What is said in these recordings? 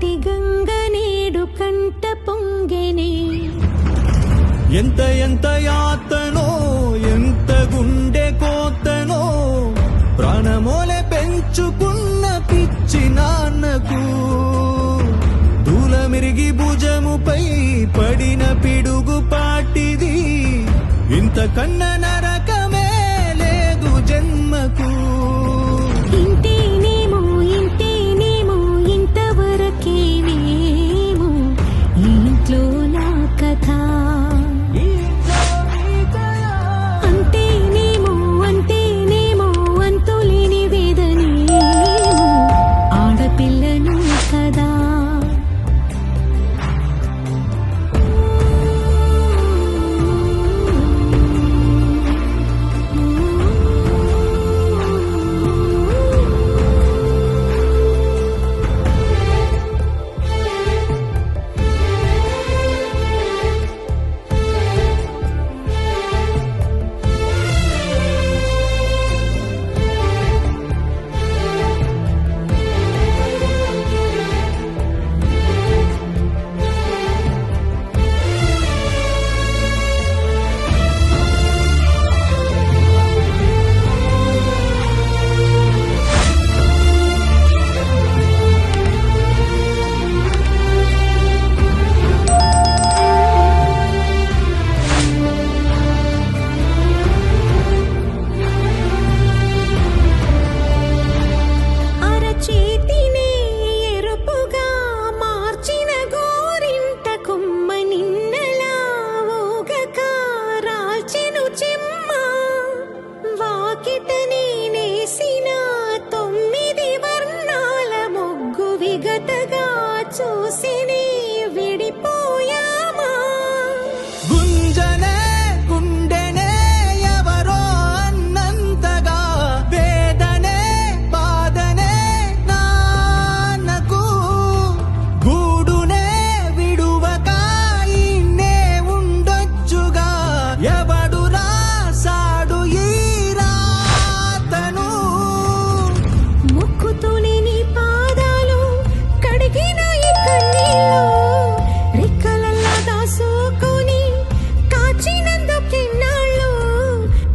కట్టదాటి గంగ నేడు కంట పొంగెనే. ఎంత ఎంత యాతనో ఎంత గుండె కోతనో ప్రాణమోలే పెంచుకున్న పిచ్చి నాన్నకు. దూలమిరిగి భుజముపై పడిన పిడుగు పాటిది ఇంత కన్న నరకమే పరిగతగా చూసి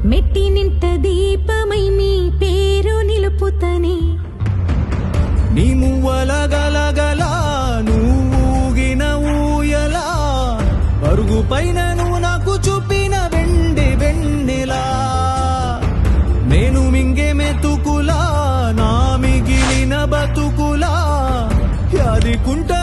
మెట్టినింట దీపమై మీ పేరు నిలుపుతని. నీ మువ్వల గలగల నువ్వుగిన ఊయల పరుగు పైన నువ్వు నాకు చూపిన వెండి వెన్నెలా. నేను మింగే మెతుకులా నా మిగిలిన బతుకులా యాదికుంటా